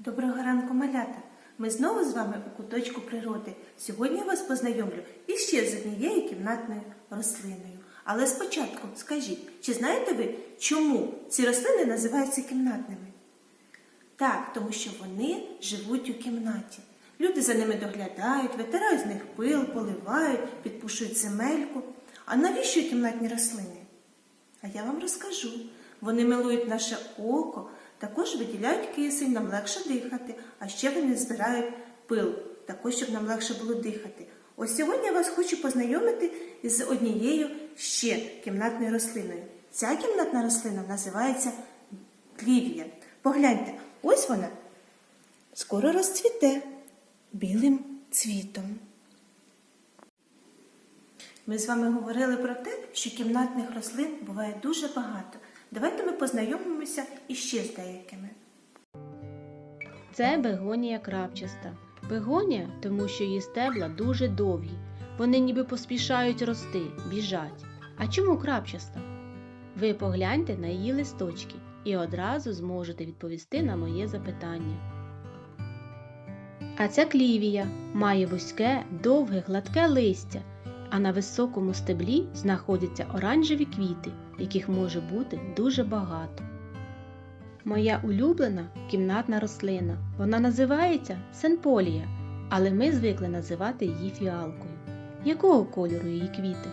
Доброго ранку, малята! Ми знову з вами у куточку природи. Сьогодні я вас познайомлю іще з однією кімнатною рослиною. Але спочатку скажіть, чи знаєте ви, чому ці рослини називаються кімнатними? Так, тому що вони живуть у кімнаті. Люди за ними доглядають, витирають з них пил, поливають, підпушують земельку. А навіщо кімнатні рослини? А я вам розкажу. Вони милують наше око, також виділяють кисень, нам легше дихати, а ще вони збирають пил, також щоб нам легше було дихати. Ось сьогодні я вас хочу познайомити з однією ще кімнатною рослиною. Ця кімнатна рослина називається клівія. Погляньте, ось вона скоро розцвіте білим цвітом. Ми з вами говорили про те, що кімнатних рослин буває дуже багато. Давайте ми познайомимося іще з деякими. Це бегонія крапчаста. Бегонія, тому що її стебла дуже довгі. Вони ніби поспішають рости, біжать. А чому крапчаста? Ви погляньте на її листочки і одразу зможете відповісти на моє запитання. А ця клівія має вузьке, довге, гладке листя, а на високому стеблі знаходяться оранжеві квіти, яких може бути дуже багато. Моя улюблена кімнатна рослина. Вона називається сенполія, але ми звикли називати її фіалкою. Якого кольору її квіти?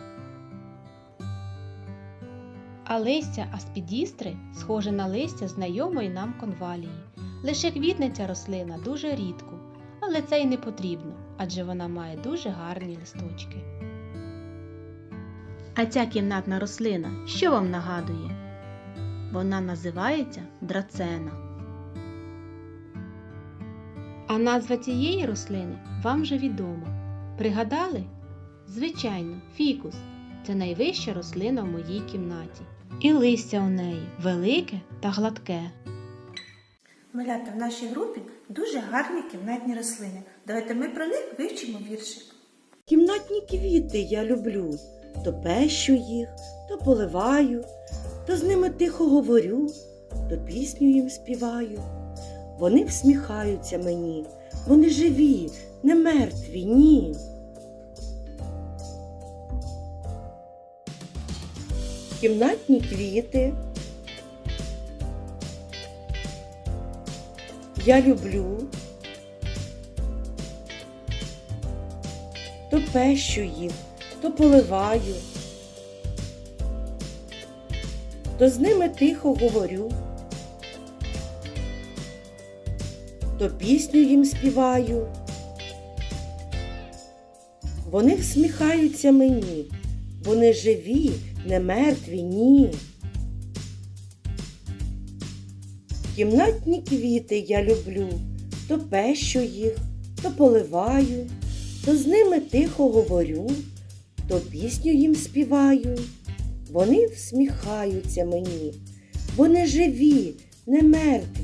А листя аспідістри схоже на листя знайомої нам конвалії. Лише квітне ця рослина дуже рідко, але це й не потрібно, адже вона має дуже гарні листочки. А ця кімнатна рослина що вам нагадує? Вона називається драцена. А назва цієї рослини вам вже відома. Пригадали? Звичайно, фікус це найвища рослина в моїй кімнаті. І листя у неї велике та гладке. Малята в нашій групі дуже гарні кімнатні рослини. Давайте ми про них вивчимо віршик. Кімнатні квіти я люблю, то пещу їх, то поливаю, то з ними тихо говорю, то пісню їм співаю. Вони всміхаються мені, вони живі, не мертві, ні. Кімнатні квіти. Я люблю. то пещу їх, то поливаю, то з ними тихо говорю, то пісню їм співаю. Вони всміхаються мені, вони живі, не мертві, ні. Кімнатні квіти я люблю, то пещу їх, то поливаю то з ними тихо говорю, то пісню їм співаю. Вони всміхаються мені, вони живі, не мертві.